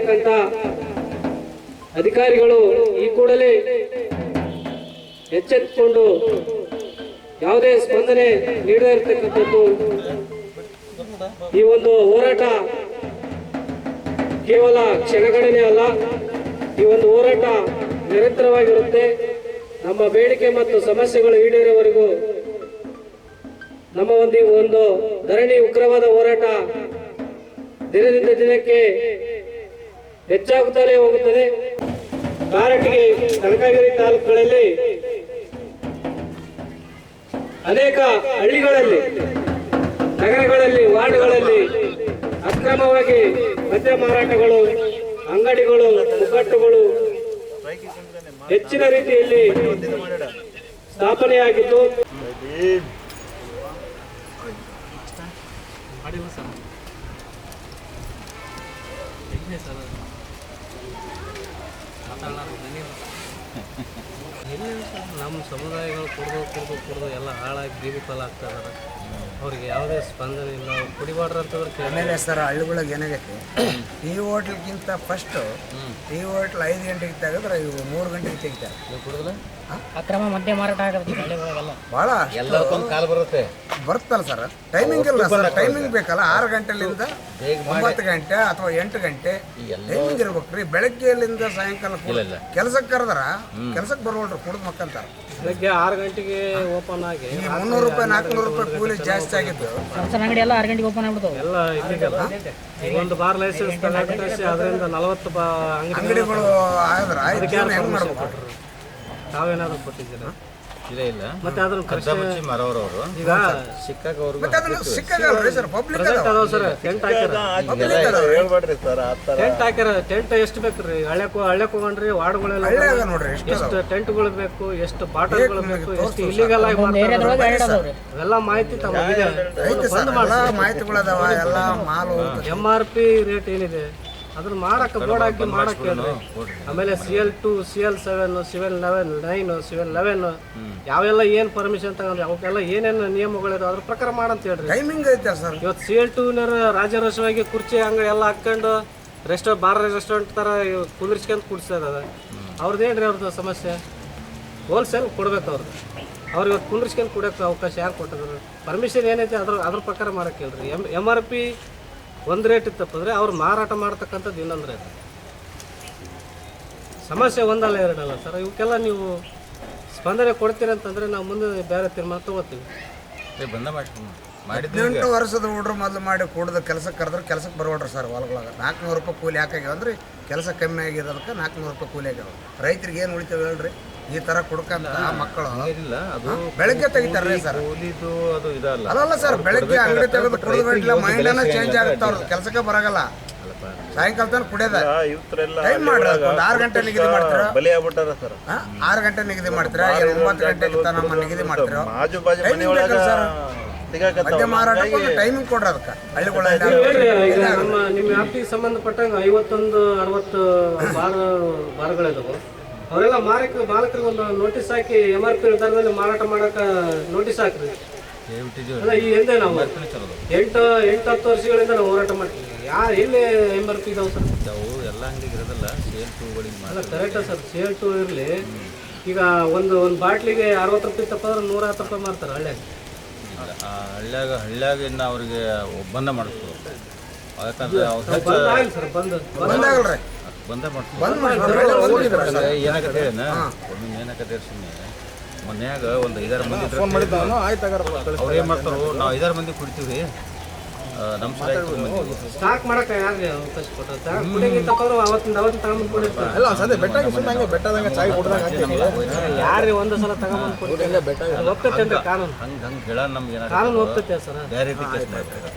ಇರ್ತಕ್ಕಂಥ ಅಧಿಕಾರಿಗಳು ಈ ಕೂಡಲೇ ಎಚ್ಚೆತ್ತುಕೊಂಡು ಯಾವುದೇ ಸ್ಪಂದನೆ ನೀಡದೇ ಇರತಕ್ಕಂಥದ್ದು ಈ ಒಂದು ಹೋರಾಟ ಕೇವಲ ಕ್ಷಣಗಣನೆ ಅಲ್ಲ, ಈ ಒಂದು ಹೋರಾಟ ನಿರಂತರವಾಗಿರುತ್ತೆ. ನಮ್ಮ ಬೇಡಿಕೆ ಮತ್ತು ಸಮಸ್ಯೆಗಳು ಈಡೇರುವವರೆಗೂ ನಮ್ಮ ಒಂದು ಒಂದು ಧರಣಿ ಉಗ್ರವಾದ ಹೋರಾಟ ದಿನದಿಂದ ದಿನಕ್ಕೆ ಹೆಚ್ಚಾಗುತ್ತಲೇ ಹೋಗುತ್ತದೆ. ಕಾರಟಗಿ ಕನಕಗಿರಿ ತಾಲೂಕುಗಳಲ್ಲಿ ಅನೇಕ ಹಳ್ಳಿಗಳಲ್ಲಿ, ನಗರಗಳಲ್ಲಿ, ವಾರ್ಡ್ಗಳಲ್ಲಿ ಅಕ್ರಮವಾಗಿ ಮದ್ಯ ಮಾರಾಟಗಳು, ಅಂಗಡಿಗಳು, ಮುಗ್ಗಟ್ಟುಗಳು ಹೆಚ್ಚಿನ ರೀತಿಯಲ್ಲಿ ಸ್ಥಾಪನೆಯಾಗಿದ್ದು. ನಮ್ಮ ಸಮುದಾಯಗಳು ಕುಡಿದು ಕುಡ್ದು ಕುಡಿದು ಎಲ್ಲ ಹಾಳಾಗಿ ಬೀದಿ ಫಲ ಆಗ್ತಾ ಇದಾರೆ ಅವ್ರಿಗೆ ಯಾವುದೇ ಸ್ಪಂದನೆ ಇಲ್ಲ ಅವ್ರು ಕುಡಿಬಾರ್ದು ಅಂತಂದ್ರೆ ಆಮೇಲೆ ಸರ್ ಹಳ್ಳಿಗಳಿಗೆ ಏನಾಗೈತೆ? ಈ ಹೋಟ್ಲ್ಗಿಂತ ಫಸ್ಟು ಈ ಹೋಟ್ಲ್ ಐದು ಗಂಟೆಗೆ ತೆಗೆದ್ರೆ ಇವು ಮೂರು ಗಂಟೆಗೆ ತೆಗಿತಾರೆ. ಅಕ್ರಮ ಮದ್ಯ ಮಾರಾಟ ಆಗತ್ತೆ ಹಳ್ಳಿಗಳಿಗೆಲ್ಲ ಭಾಳ ಎಲ್ಲದಕ್ಕೊಂದು ಕಾಲ ಬರುತ್ತೆ. ಬರುತ್ತಲ್ಲ ಸರ್. ಟೈಮಿಂಗ್ ಇಲ್ಲ ಸರ್. ಟೈಮಿಂಗ್ ಬೇಕಲ್ಲ. ಆರು ಗಂಟೆಲಿಂದ ಒಂಬತ್ತು ಗಂಟೆ ಅಥವಾ ಎಂಟು ಗಂಟೆ ಟೈಮಿಂಗ್ ಇರ್ಬೇಕ್ರಿ ಬೆಳಗ್ಗೆಲಿಂದ ಸಾಯಂಕಾಲ ಕೆಲಸಕ್ಕೆ ಕರೆದ್ರ. ಕೆಲಸಕ್ಕೆ ಬರೋಲ್ರಿ ಕುಡಿದು ಮಕ್ಕಂತಾರ. ಬೆಳಗ್ಗೆ ಆರು ಗಂಟೆಗೆ ಓಪನ್ ಆಗಿ ಮುನ್ನೂರು ರೂಪಾಯಿ ನಾಲ್ಕುನೂರು ರೂಪಾಯಿ ಕೂಲಿ ಜಾಸ್ತಿ ಆಗಿತ್ತು ಸಣ್ಣ ಅಂಗಡಿ ಎಲ್ಲ ಆರು ಗಂಟೆಗೆ ಓಪನ್ ಆಗ್ಬಿಡ್ತಾವೆ. ಎಲ್ಲ ಇಲ್ಲಿಗಲ್ಲ ಒಂದು ಬಾರ್ ಲೈಸೆನ್ಸ್ ತಗೊಂಡಿಸಿ ಅದರಿಂದ ನಲವತ್ತು ಬಾ ಅಂಗಡಿ ಅಂಗಡಿಗಳು ಆದ್ರೆ ಹೆಂಗ್ ಮಾಡ್ಬೇಕು? ತಾವೇನಾದ್ರು ಕೊಟ್ಟಿದ್ದೀರಾ? ಇಲ್ಲ ಇಲ್ಲ. ಮತ್ತೆ ಅದನ್ನ ಕರ್ದ ಮರವರವರು. ಈಗ ಸಿಕ್ಕಾಗ ಅವ್ರಿಗೆ ಮತ್ತೆ ಅದನ್ನ ಸಿಕ್ಕಾಗಲ್ರಿ ಸರ್ ಪಬ್ಲಿಕ್ ಪ್ರೆಸೆಂಟ್ ಅದಾವ ಸರ್ ಟೆಂಟ್ ಹಾಕ್ಯಾರ. ಹೇಳ್ಬೇಡ್ರಿ ಸರ್ ಆ ಥರ. ಟೆಂಟ್ ಹಾಕ್ಯಾರ ಟೆಂಟ್ ಎಷ್ಟು ಬೇಕ್ರಿ ಹಳ್ಳ್ಯಾಕ ಹಳ್ಳ್ಯಾಕ ಹೋಗಣ್ರಿ ವಾರ್ಡ್ಗಳೆಲ್ಲ ಎಷ್ಟು ಟೆಂಟ್ಗಳು ಬೇಕು ಎಷ್ಟು ಬಾಟಲ್ಗಳು ಬೇಕು ಎಷ್ಟು ಇಲ್ಲಿಗೆಲ್ಲ ಅವೆಲ್ಲ ಮಾಹಿತಿ ತಮಗೆ ಬಂದ್ ಮಾಹಿತಿಗಳು ಅದಾವ ಎಲ್ಲ ಮಾಲು ಎಂ ಆರ್ ಪಿ ರೇಟ್ ಏನಿದೆ? ಅದನ್ನ ಮಾಡಕ್ಕೆ ಬೋರ್ಡ್ ಹಾಕಿ ಮಾಡಕ್ಕೆ ಹೇಳ್ರಿ. ಆಮೇಲೆ C L two C L seven C L eleven nine C L eleven ಯಾವೆಲ್ಲ ಏನು ಪರ್ಮಿಷನ್ ತಗೊಂಡ್ರಿ ಅವಕ್ಕೆಲ್ಲ ಏನೇನು ನಿಯಮಗಳಿದಾವೆ ಅದ್ರ ಪ್ರಕಾರ ಮಾಡಂತ ಹೇಳ್ರಿ. ಟೈಮಿಂಗ್ ಐತೆ ಸರ್. ಇವತ್ತು ಸಿ ಎಲ್ ಟೂನರ್ ರಾಜರಸವಾಗಿ ಕುರ್ಚಿ ಅಂಗಡಿ ಎಲ್ಲ ಹಾಕೊಂಡು ರೆಸ್ಟೋ ಬಾರ್ ರೆಸ್ಟೋರೆಂಟ್ ಥರ ಇವ್ ಕುಂದಿರ್ಸ್ಕೊಂತ ಕುಡಿಸ್ತಾರೆ ಅದ. ಅವ್ರದ್ದು ಏನ್ರಿ ಅವ್ರದ್ದು ಸಮಸ್ಯೆ? ಹೋಲ್ಸೇಲ್ ಕೊಡ್ಬೇಕು ಅವ್ರದ್ದು ಅವ್ರು ಇವತ್ತು ಕುಂದಿರ್ಸ್ಕೊಂಡು ಕುಡಿಯೋಕೆ ಅವಕಾಶ ಯಾರು ಕೊಟ್ಟಿದ್ರು? ಪರ್ಮಿಷನ್ ಏನೈತೆ ಅದ್ರ ಅದ್ರ ಪ್ರಕಾರ ಮಾಡಕ್ಕೆ ಹೇಳ್ರಿ. ಎಂ ಎಂ ಆರ್ ಪಿ ಒಂದು ರೇಟ್ ತಪ್ಪಿದ್ರೆ ಅವ್ರು ಮಾರಾಟ ಮಾಡ್ತಕ್ಕಂಥದ್ದು ಇನ್ನೊಂದು ರೇಟ್ ಸಮಸ್ಯೆ ಒಂದಲ್ಲ ಎರಡಲ್ಲ ಸರ್. ಇವಕ್ಕೆಲ್ಲ ನೀವು ಸ್ಪಂದನೆ ಕೊಡ್ತೀರಿ ಅಂತಂದರೆ ನಾವು ಮುಂದೆ ಬೇರೆ ತೀರ್ಮಾನ ತಗೋತೀವಿ. ಏ, ಬಂದ ಹದಿನೆಂಟು ವರ್ಷದ ಹುಡ್ರು ಮೊದಲು ಮಾಡಿ ಕೂಡದ ಕೆಲಸಕ್ಕೆ ಕರೆದ್ರೆ ಕೆಲಸಕ್ಕೆ ಬರೋಡ್ರಿ ಸರ್ ಹೊಲಗಳಾಗ. ನಾಲ್ಕುನೂರು ರೂಪಾಯಿ ಕೂಲಿ ಹಾಕಾಗ್ಯಾವಂದ್ರೆ ಕೆಲಸ ಕಮ್ಮಿ ಆಗಿರೋದಕ್ಕೆ ನಾಲ್ಕುನೂರು ರೂಪಾಯಿ ಕೂಲಿ ಆಗ್ಯಾವ. ರೈತರಿಗೆ ಏನು ಉಳಿತೇವೆ ಹೇಳ್ರಿ? ಈ ತರ ಕುಡ್ಕಂತ ಮಕ್ಕಳು ಇಲ್ಲ ಅದು ಬೆಳಗ್ಗೆ ತೆಗಿತಾರೆ ಸರ್. ಕೂಲಿದು ಅದು ಇದಲ್ಲ. ಅಲ್ಲಲ್ಲ ಸರ್ ಬೆಳಗ್ಗೆ ಅಂಗಡಿ ತೆಗೆದು ಕುಡಿದು ಬಿಟ್ಲ ಮೈಂಡನ ಚೇಂಜ್ ಆಗುತ್ತೆ ಅವ್ರದ್ದು ಕೆಲಸಕ್ಕೆ ಬರಗಲ್ಲ. ಸಾಯಂಕಾಲ ತನಕ ಕುಡಿಯೋದ? ಟೈಮ್ ಮಾಡ್ರಿ ಒಂದು ಆರು ಗಂಟೆ ನಿಗದಿ ಮಾಡ್ತೀರ? ಬಲಿ ಆಗ್ಬಿಟ್ಟಾರ ಸರ್? ಆರು ಗಂಟೆ ನಿಗದಿ ಮಾಡ್ತೀರಾ? ಒಂಬತ್ತು ಗಂಟೆ ನಮ್ಮ ನಿಗದಿ ಮಾಡ್ತೀರಾ? ಆಜು ಬಾಜು ಮನೆ ಒಳಗ ಮದ್ಯ ಮಾರಾಟಕ್ಕೆ ಒಂದು ಟೈಮಿಂಗ್ ಕೊಡ್ರಿ ಅದಕ್ಕೆ. ಹಳ್ಳಿಗಳಲ್ಲಿ ನಿಮ್ಮ ವ್ಯಾಪ್ತಿಗೆ ಸಂಬಂಧಪಟ್ಟಂಗೆ ಐವತ್ತೊಂದು ಅರವತ್ತು ಬಾರ್ ಬಾರ್ಗಳಿದಾವೆ. ಅವರೆಲ್ಲ ಮಾರಕ ಮಾಲಕರಿಗೆ ಒಂದು ನೋಟಿಸ್ ಹಾಕಿ ಎಂ ಆರ್ ಪಿ ದರದಲ್ಲಿ ಮಾರಾಟ ಮಾಡಕ ನೋಟಿಸ್ ಹಾಕ್ರಿ. ಅಲ್ಲ ಈ ಹಿಂದೆ ನಾವು ಎಂಟು ಎಂಟು ಹತ್ತು ವರ್ಷಗಳಿಂದ ನಾವು ಹೋರಾಟ ಮಾಡ್ತೀವಿ. ಯಾರು ಇಲ್ಲಿ ಎಂ ಆರ್ ಪಿ ಇದಾವೆ ಸರ್ ಅವು ಎಲ್ಲ ಅಂಗಡಿಗೆ ಇರೋದಲ್ಲ ಸೇಲ್ ಟೂಗಳಿಗೆ ಅಲ್ಲ ಕರೆಕ್ಟ್ ಸರ್ ಸೇಲ್ ಟೂ ಇರಲಿ. ಈಗ ಒಂದು ಒಂದು ಬಾಟ್ಲಿಗೆ ಅರವತ್ತು ರೂಪಾಯಿ ತಪ್ಪಾದ್ರೆ ನೂರ ಹತ್ತು ರೂಪಾಯಿ ಮಾರ್ತಾರೆ ಹಳ್ಳ್ಯಾಗ. ಹಳ್ಳಿಯಾಗ ಹಳ್ಳ್ಯಾಗ ಇನ್ನು ಅವ್ರಿಗೆ ಒಬ್ಬಂದ ಮಾಡಿಸ್ಬೋದು ಯಾಕಂದ್ರೆ ಬಂದಾಗಲ್ರಿ. ಬಂದ ಏನಾಗತ್ತೆ ಒಮ್ಮೆ ಏನಾಗತ್ತೆ ಸುಮ್ಮನೆ ಮನ್ಯಾಗ ಒಂದು ಐದಾರು ಮಂದಿ ಅವ್ರು ಏನು ಮಾಡ್ತಾರೋ? ನಾವು ಐದಾರು ಮಂದಿ ಕುಡಿತೀವಿ. ನಮ್ಮ. ಸ್ಟಾಕ್ ಮಾಡಕ್ಕೆ ಯಾರಿಗೆ ಅವಕಾಶ ಕೊಟ್ಟರೆ ಅವತ್ತಿಂದ ಅವತ್ತಿನ ತಗೊಂಬಂದು ಕೊಡಿರ್ತಾರೆ ಯಾರು ಒಂದು ಸಲ ತಗೊಂಬಂದು ಕೊಡ್ತಾರೆ ಕಾನೂನು. ಹಂಗೆ ಹಂಗೆ ಹೇಳ ನಮ್ಗೆ ಕಾನೂನು ಒಪ್ತೈತೆ ಸರ್. ಡೈರೆಕ್ಟ್ ಕೇಸ್ ಮಾಡ್ತಾರೆ.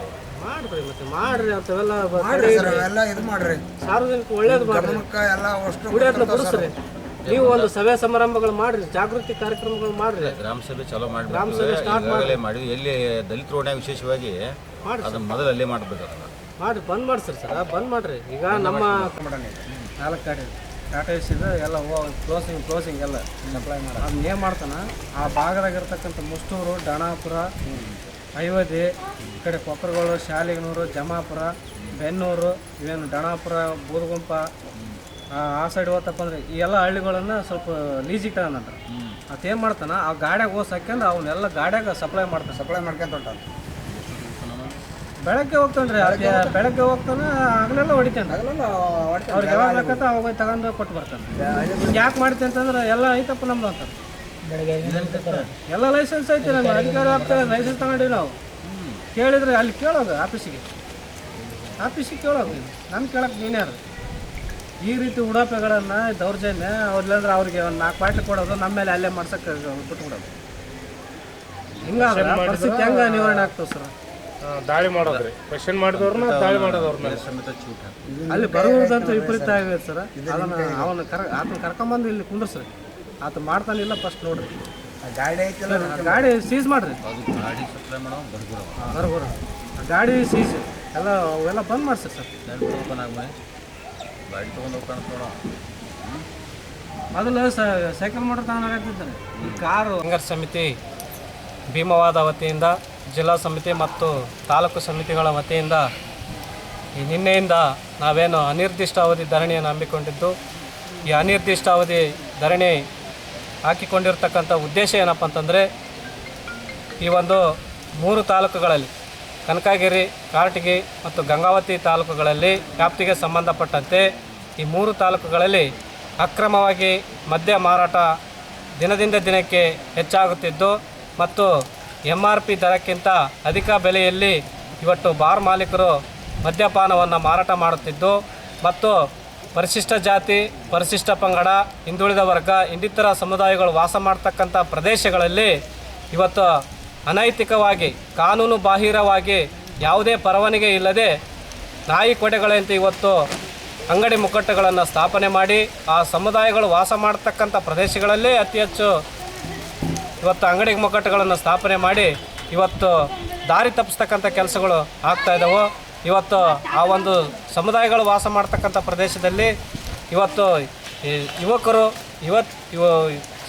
ಮಾಡ್ರಿ ಮತ್ತೆ ಮಾಡ್ರಿ ಅಂತವೆಲ್ಲ ಬ- ಮಾಡ್ರಿ ಸರ್ ಅವೆಲ್ಲ ಇದು ಮಾಡ್ರಿ. ಸಾರ್ವಜನಿಕ ಒಳ್ಳೇದು ಮಾಡ್ರಿ. ಗಮನಕ್ಕೆ ಎಲ್ಲ ಅಷ್ಟು ಕುಡಿಯೋದನ್ನ ಬಿಡಿಸ್ರಿ. ನೀವು ಒಂದು ಸಭೆ ಸಮಾರಂಭಗಳು ಮಾಡ್ರಿ ಜಾಗೃತಿ ಕಾರ್ಯಕ್ರಮಗಳು ಮಾಡ್ರಿ. ಗ್ರಾಮ ಸಭೆ ಚಲೋ ಗ್ರಾಮ ಸಭೆ ಮಾಡ್ಬೇಕು ಈಗಾಗಲೇ ಮಾಡಿದ್ವಿ. ಎಲ್ಲಿ ದಲಿತ ರೋಡ್ನಾಗ ವಿಶೇಷವಾಗಿ ಮಾಡ್ರಿ ಅದನ್ನ ಮೊದಲು ಅಲ್ಲೇ ಮಾಡ್ಬೇಕು ಅದನ್ನ. ಮಾಡ್ರಿ ಬಂದ್ ಮಾಡ್ಸ್ರಿ ಸರ್ ಬಂದ್ ಮಾಡ್ರಿ. ಈಗ ನಮ್ಮ ನಾಲ್ಕು ಗಾಡಿ ಟಾಟಾ ಎಸಿದ ಎಲ್ಲ ಕ್ಲೋಸಿಂಗ್ ಕ್ಲೋಸಿಂಗ್ ಎಲ್ಲ ಸಪ್ಲೈ ಮಾಡಿ ಅದನ್ನ ಏನು ಮಾಡ್ತಾನ? ಆ ಭಾಗದಾಗ ಇರ್ತಕ್ಕಂಥ ಮುಷ್ಟೂರು ಡಣಾಪುರ ಐವದಿ ಈ ಕಡೆ ಕೊಪ್ಪರಗಳು ಶಾಲಿಗನೂರು ಜಮಾಪುರ ಬೆನ್ನೂರು ಇವೇನು ಡಣಾಪುರ ಬೂದಗುಂಪ ಆ ಸೈಡ್ ಹೋತಪ್ಪ ಅಂದ್ರೆ ಈ ಎಲ್ಲ ಹಳ್ಳಿಗಳನ್ನು ಸ್ವಲ್ಪ ಲೀಜಿಗೆ ತಗೊಂಡ್ರ ಅದೇನು ಮಾಡ್ತಾನೆ? ಆ ಗಾಡ್ಯಾಗ ಹೋಗಿ ಹಾಕ್ಯಂಡು ಅವನ್ನೆಲ್ಲ ಗಾಡ್ಯಾಗ ಸಪ್ಲೈ ಮಾಡ್ತಾನೆ. ಸಪ್ಲೈ ಮಾಡ್ಕೊಂತ ಹೊಂಟಾನ ಬೆಳಗ್ಗೆ ಹೋಗ್ತಾನ್ರಿ ಅದಕ್ಕೆ ಬೆಳಗ್ಗೆ ಹೋಗ್ತಾನೆ? ಆಗಲೆಲ್ಲ ಹೊಡಿತಾನೆ. ಅವ್ರಿಗೆ ಯಾವಾಗ ಬೇಕಂತ ಅವಾಗ ಹೋಗಿ ತಗೊಂಡು ಕೊಟ್ಟು ಬರ್ತಾನೆ. ಯಾಕೆ ಮಾಡ್ತೀನಿ ಅಂತಂದ್ರೆ ಎಲ್ಲ ಐತಪ್ಪ ನಮ್ದು ಅಂತ. ಎಲ್ಲ ಲೈಸೆನ್ಸ್ ಐತಿ ನಮ್ಮ ಅಧಿಕಾರಿ ಆಗ್ತಾರೆ ಲೈಸೆನ್ಸ್ ತಗೊಂಡಿವಿ ನಾವು. ಕೇಳಿದ್ರೆ ಅಲ್ಲಿ ಕೇಳೋದು ಆಫೀಸಿಗೆ. ಆಫೀಸಿಗೆ ಕೇಳೋದು. ನಾನು ಕೇಳಕ್ಕೆ ನೀನ್ಯಾರು ಈ ರೀತಿ ಉಡಾಪೆಗಳನ್ನು ದೌರ್ಜನ್ಯ ಅವ್ರಿಲ್ಲಂದ್ರೆ ಅವ್ರಿಗೆ ಒಂದು ನಾಲ್ಕು ಪಾಯಿಂಟ್ ಕೊಡೋದು ನಮ್ಮ ಮೇಲೆ ಅಲ್ಲೇ ಮಾಡ್ಸಕ್ಕೆ ಬಿಟ್ಬಿಡೋದು. ಹಿಂಗಾದ್ರೆ ಪರಿಸ್ಥಿತಿ ಹೆಂಗೆ ನಿವಾರಣೆ ಆಗ್ತದೆ ಸರ್? ದಾಳಿ ಮಾಡೋದ್ರಿ. ಕ್ವಶನ್ ಮಾಡಿದವ್ರನ್ನ ದಾಳಿ ಮಾಡೋದವ್ರನ್ನ. ಸಮೇತ ಚೂಟ ಅಲ್ಲಿ ಬರುವುದಂತ ವಿಪರೀತ ಆಗಿದೆ ಸರ್. ಅದನ್ನ ಅವನು ಕರ್ ಆತನ ಕರ್ಕೊಂಬಂದು ಇಲ್ಲಿ ಕುಂದ್ರಸ್ರಿ. ಆತ ಮಾಡ್ತಾನಿಲ್ಲ ಫಸ್ಟ್ ನೋಡ್ರಿ. ಆ ಗಾಡಿ ಐತಿಲ್ಲ ಗಾಡಿ ಸೀಸ್ ಮಾಡ್ರಿ. ಅದು ಗಾಡಿ ಸಪ್ಲೈ ಮಾಡೋ ಬರಬರ ಗಾಡಿ ಸೀಸ್ ಎಲ್ಲ ಅವೆಲ್ಲ ಬಂದ್ ಮಾಡ್ಸಿ ಸರ್. ಓಪನ್ ಗಾಡಿ ತೊಗೊಂಡು ಮೊದಲು ಸೈಕಲ್ ಮೋಟರ್ ತಗೊಂಡಾಗ್ತಿದ್ದಾರೆ ಈ ಕಾರು. ಸಂಘರ್ಷ ಸಮಿತಿ ಭೀಮವಾದ ವತಿಯಿಂದ ಜಿಲ್ಲಾ ಸಮಿತಿ ಮತ್ತು ತಾಲೂಕು ಸಮಿತಿಗಳ ವತಿಯಿಂದ ಈ ನಿನ್ನೆಯಿಂದ ನಾವೇನು ಅನಿರ್ದಿಷ್ಟ ಅವಧಿ ಧರಣಿಯನ್ನು ಹಮ್ಮಿಕೊಂಡಿದ್ದು. ಈ ಅನಿರ್ದಿಷ್ಟ ಅವಧಿ ಧರಣಿ ಹಾಕಿಕೊಂಡಿರ್ತಕ್ಕಂಥ ಉದ್ದೇಶ ಏನಪ್ಪ ಅಂತಂದರೆ ಈ ಒಂದು ಮೂರು ತಾಲೂಕುಗಳಲ್ಲಿ, ಕನಕಗಿರಿ, ಕಾರಟಗಿ ಮತ್ತು ಗಂಗಾವತಿ ತಾಲೂಕುಗಳಲ್ಲಿ ವ್ಯಾಪ್ತಿಗೆ ಸಂಬಂಧಪಟ್ಟಂತೆ ಈ ಮೂರು ತಾಲೂಕುಗಳಲ್ಲಿ ಅಕ್ರಮವಾಗಿ ಮದ್ಯ ಮಾರಾಟ ದಿನದಿಂದ ದಿನಕ್ಕೆ ಹೆಚ್ಚಾಗುತ್ತಿದ್ದು ಮತ್ತು ಎಂ ಆರ್ ಪಿ ದರಕ್ಕಿಂತ ಅಧಿಕ ಬೆಲೆಯಲ್ಲಿ ಇವತ್ತು ಬಾರ್ ಮಾಲೀಕರು ಮದ್ಯಪಾನವನ್ನು ಮಾರಾಟ ಮಾಡುತ್ತಿದ್ದು ಮತ್ತು ಪರಿಶಿಷ್ಟ ಜಾತಿ, ಪರಿಶಿಷ್ಟ ಪಂಗಡ, ಹಿಂದುಳಿದ ವರ್ಗ ಇನ್ನಿತರ ಸಮುದಾಯಗಳು ವಾಸ ಮಾಡ್ತಕ್ಕಂಥ ಪ್ರದೇಶಗಳಲ್ಲಿ ಇವತ್ತು ಅನೈತಿಕವಾಗಿ, ಕಾನೂನು ಬಾಹಿರವಾಗಿ ಯಾವುದೇ ಪರವಾನಿಗೆ ಇಲ್ಲದೆ ನಾಯಿ ಕೊಡೆಗಳಂತೆ ಇವತ್ತು ಅಂಗಡಿ ಮುಕ್ಕಟ್ಟುಗಳನ್ನು ಸ್ಥಾಪನೆ ಮಾಡಿ, ಆ ಸಮುದಾಯಗಳು ವಾಸ ಮಾಡ್ತಕ್ಕಂಥ ಪ್ರದೇಶಗಳಲ್ಲೇ ಅತಿ ಹೆಚ್ಚು ಇವತ್ತು ಅಂಗಡಿ ಮುಕ್ಕಟ್ಟುಗಳನ್ನು ಸ್ಥಾಪನೆ ಮಾಡಿ, ಇವತ್ತು ದಾರಿ ತಪ್ಪಿಸ್ತಕ್ಕಂಥ ಕೆಲಸಗಳು ಆಗ್ತಾ ಇದ್ದಾವೆ ಇವತ್ತು ಆ ಒಂದು ಸಮುದಾಯಗಳು ವಾಸ ಮಾಡ್ತಕ್ಕಂಥ ಪ್ರದೇಶದಲ್ಲಿ ಇವತ್ತು ಯುವಕರು ಇವತ್ತು ಇವ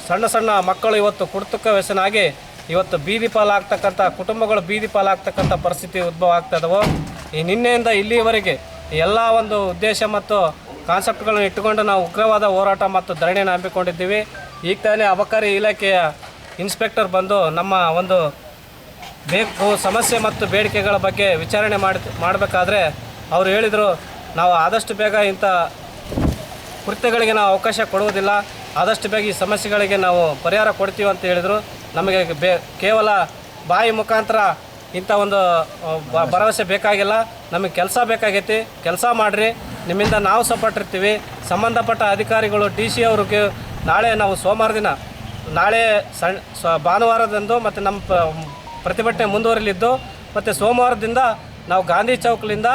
ಸಣ್ಣ ಸಣ್ಣ ಮಕ್ಕಳು ಇವತ್ತು ಕುರ್ತುಕ ವ್ಯಸನಾಗಿ ಇವತ್ತು ಬೀದಿ ಪಾಲಾಗ್ತಕ್ಕಂಥ ಕುಟುಂಬಗಳು ಬೀದಿ ಪಾಲಾಗ್ತಕ್ಕಂಥ ಪರಿಸ್ಥಿತಿ ಉದ್ಭವ ಆಗ್ತಾ ಈ ನಿನ್ನೆಯಿಂದ ಇಲ್ಲಿಯವರೆಗೆ ಎಲ್ಲ ಒಂದು ಉದ್ದೇಶ ಮತ್ತು ಕಾನ್ಸೆಪ್ಟ್ಗಳನ್ನು ಇಟ್ಟುಕೊಂಡು ನಾವು ಉಗ್ರವಾದ ಹೋರಾಟ ಮತ್ತು ಧರಣಿಯನ್ನು ಹಮ್ಮಿಕೊಂಡಿದ್ದೀವಿ. ಈಗ ತಾನೇ ಅಬಕಾರಿ ಇಲಾಖೆಯ ಇನ್ಸ್ಪೆಕ್ಟರ್ ಬಂದು ನಮ್ಮ ಒಂದು ಬೇಕು, ಸಮಸ್ಯೆ ಮತ್ತು ಬೇಡಿಕೆಗಳ ಬಗ್ಗೆ ವಿಚಾರಣೆ ಮಾಡಿ, ಮಾಡಬೇಕಾದ್ರೆ ಅವರು ಹೇಳಿದರು, ನಾವು ಆದಷ್ಟು ಬೇಗ ಇಂಥ ಕೃತ್ಯಗಳಿಗೆ ನಾವು ಅವಕಾಶ ಕೊಡುವುದಿಲ್ಲ, ಆದಷ್ಟು ಬೇಗ ಈ ಸಮಸ್ಯೆಗಳಿಗೆ ನಾವು ಪರಿಹಾರ ಕೊಡ್ತೀವಿ ಅಂತ ಹೇಳಿದರು. ನಮಗೆ ಬೇ, ಕೇವಲ ಬಾಯಿ ಮುಖಾಂತರ ಇಂಥ ಒಂದು ಭರವಸೆ ಬೇಕಾಗಿಲ್ಲ. ನಮಗೆ ಕೆಲಸ ಬೇಕಾಗೈತಿ, ಕೆಲಸ ಮಾಡಿರಿ. ನಿಮ್ಮಿಂದ ನಾವು ಸಪೋರ್ಟ್ ಇರ್ತೀವಿ ಸಂಬಂಧಪಟ್ಟ ಅಧಿಕಾರಿಗಳು, ಡಿ ಸಿ ಅವ್ರಿಗೆ ನಾಳೆ ನಾವು ಸೋಮವಾರ ದಿನ, ನಾಳೆ ಸಣ್, ಸ, ಭಾನುವಾರದಂದು ಮತ್ತು ನಮ್ಮ ಪ್ರತಿಭಟನೆ ಮುಂದುವರಿಲಿದ್ದು ಮತ್ತು ಸೋಮವಾರದಿಂದ ನಾವು ಗಾಂಧಿ ಚೌಕ್ಲಿಂದ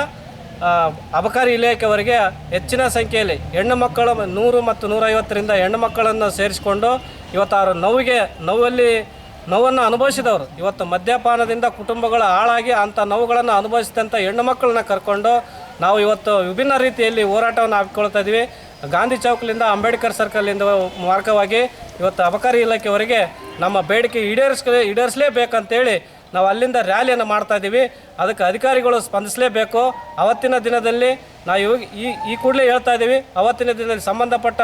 ಅಬಕಾರಿ ಇಲಾಖೆವರೆಗೆ ಹೆಚ್ಚಿನ ಸಂಖ್ಯೆಯಲ್ಲಿ ಹೆಣ್ಣು ಮಕ್ಕಳು ನೂರು ಮತ್ತು ನೂರೈವತ್ತರಿಂದ ಹೆಣ್ಣು ಮಕ್ಕಳನ್ನು ಸೇರಿಸಿಕೊಂಡು ಇವತ್ತು ಅವರು ನೋವಿಗೆ, ನೋವಲ್ಲಿ, ನೋವನ್ನು ಅನುಭವಿಸಿದವರು. ಇವತ್ತು ಮದ್ಯಪಾನದಿಂದ ಕುಟುಂಬಗಳು ಹಾಳಾಗಿ ಅಂಥ ನೋವುಗಳನ್ನು ಅನುಭವಿಸಿದಂಥ ಹೆಣ್ಣು ಮಕ್ಕಳನ್ನ ಕರ್ಕೊಂಡು ನಾವು ಇವತ್ತು ವಿಭಿನ್ನ ರೀತಿಯಲ್ಲಿ ಹೋರಾಟವನ್ನು ಹಾಕಿಕೊಳ್ತಾ ಇದ್ದೀವಿ. ಗಾಂಧಿ ಚೌಕ್ಲಿಂದ ಅಂಬೇಡ್ಕರ್ ಸರ್ಕಲಿಂದ ಮಾರ್ಗವಾಗಿ ಇವತ್ತು ಅಬಕಾರಿ ಇಲಾಖೆವರೆಗೆ ನಮ್ಮ ಬೇಡಿಕೆ ಈಡೇರಿಸ್ ಈಡೇರಿಸಲೇಬೇಕಂತೇಳಿ ನಾವು ಅಲ್ಲಿಂದ ರ್ಯಾಲಿಯನ್ನು ಮಾಡ್ತಾ ಇದ್ದೀವಿ. ಅದಕ್ಕೆ ಅಧಿಕಾರಿಗಳು ಸ್ಪಂದಿಸಲೇಬೇಕು. ಅವತ್ತಿನ ದಿನದಲ್ಲಿ ನಾವು ಇವಾಗ ಈ ಈ ಕೂಡಲೇ ಹೇಳ್ತಾ ಇದ್ದೀವಿ. ಅವತ್ತಿನ ದಿನದಲ್ಲಿ ಸಂಬಂಧಪಟ್ಟ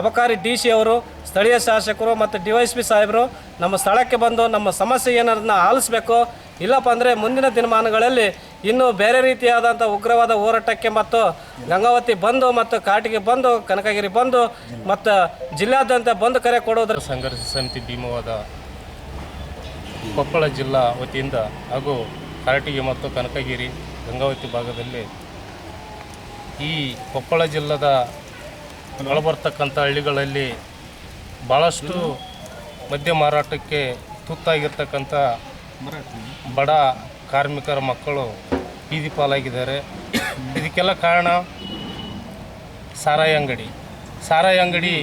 ಅಬಕಾರಿ ಡಿ ಸಿ ಅವರು, ಸ್ಥಳೀಯ ಶಾಸಕರು ಮತ್ತು ಡಿ ವೈ ಎಸ್ ಪಿ ಸಾಹೇಬರು ನಮ್ಮ ಸ್ಥಳಕ್ಕೆ ಬಂದು ನಮ್ಮ ಸಮಸ್ಯೆ ಏನಾರನ್ನ ಆಲಿಸಬೇಕು, ಇಲ್ಲಪ್ಪ ಅಂದರೆ ಮುಂದಿನ ದಿನಮಾನಗಳಲ್ಲಿ ಇನ್ನೂ ಬೇರೆ ರೀತಿಯಾದಂಥ ಉಗ್ರವಾದ ಹೋರಾಟಕ್ಕೆ ಮತ್ತು ಗಂಗಾವತಿ ಬಂದು ಮತ್ತು ಕಾಟಿಗೆ ಬಂದು, ಕನಕಗಿರಿ ಬಂದು ಮತ್ತು ಜಿಲ್ಲಾದ್ಯಂತ ಬಂದು ಕರೆ ಕೊಡೋದ್ರ ಸಂಘರ್ಷ ಸಮಿತಿ ಭೀಮವಾದ ಕೊಪ್ಪಳ ಜಿಲ್ಲಾ ವತಿಯಿಂದ ಹಾಗೂ ಕಾಟಿಗೆ ಮತ್ತು ಕನಕಗಿರಿ, ಗಂಗಾವತಿ ಭಾಗದಲ್ಲಿ ಈ ಕೊಪ್ಪಳ ಜಿಲ್ಲದ ಒಳಬರ್ತಕ್ಕಂಥ ಹಳ್ಳಿಗಳಲ್ಲಿ ಭಾಳಷ್ಟು ಮದ್ಯ ಮಾರಾಟಕ್ಕೆ ತುತ್ತಾಗಿರ್ತಕ್ಕಂಥ ಬಡ ಕಾರ್ಮಿಕರ ಮಕ್ಕಳು ಬೀದಿ ಪಾಲಾಗಿದ್ದಾರೆ. ಇದಕ್ಕೆಲ್ಲ ಕಾರಣ ಸಾರಾಯಿ ಅಂಗಡಿ. ಸಾರಾಯಿ ಅಂಗಡಿ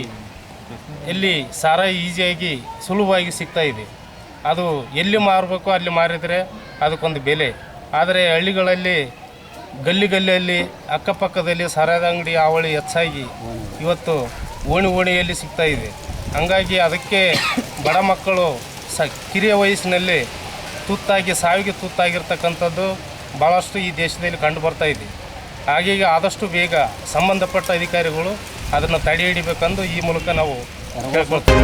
ಎಲ್ಲಿ ಸಾರಾಯಿ ಈಸಿಯಾಗಿ ಸುಲಭವಾಗಿ ಸಿಗ್ತಾ ಇದೆ. ಅದು ಎಲ್ಲಿ ಮಾರಬೇಕು ಅಲ್ಲಿ ಮಾರಿದರೆ ಅದಕ್ಕೊಂದು ಬೆಲೆ. ಆದರೆ ಹಳ್ಳಿಗಳಲ್ಲಿ ಗಲ್ಲಿ ಗಲ್ಲಿಯಲ್ಲಿ ಅಕ್ಕಪಕ್ಕದಲ್ಲಿ ಸರದ ಅಂಗಡಿ ಹಾವಳಿ ಹೆಚ್ಚಾಗಿ ಇವತ್ತು ಓಣಿ ಓಣಿಯಲ್ಲಿ ಸಿಗ್ತಾ ಇದೆ. ಹಂಗಾಗಿ ಅದಕ್ಕೆ ಬಡ ಮಕ್ಕಳು ಸ ಕಿರಿಯ ವಯಸ್ಸಿನಲ್ಲಿ ತುತ್ತಾಗಿ, ಸಾವಿಗೆ ತುತ್ತಾಗಿರ್ತಕ್ಕಂಥದ್ದು ಭಾಳಷ್ಟು ಈ ದೇಶದಲ್ಲಿ ಕಂಡು ಬರ್ತಾ ಇದೆ ಹಾಗಾಗಿ ಆದಷ್ಟು ಬೇಗ ಸಂಬಂಧಪಟ್ಟ ಅಧಿಕಾರಿಗಳು ಅದನ್ನು ತಡೆ ಹಿಡಿಬೇಕೆಂದು ಈ ಮೂಲಕ ನಾವು ಕೇಳ್ಕೊಳ್ತೀವಿ.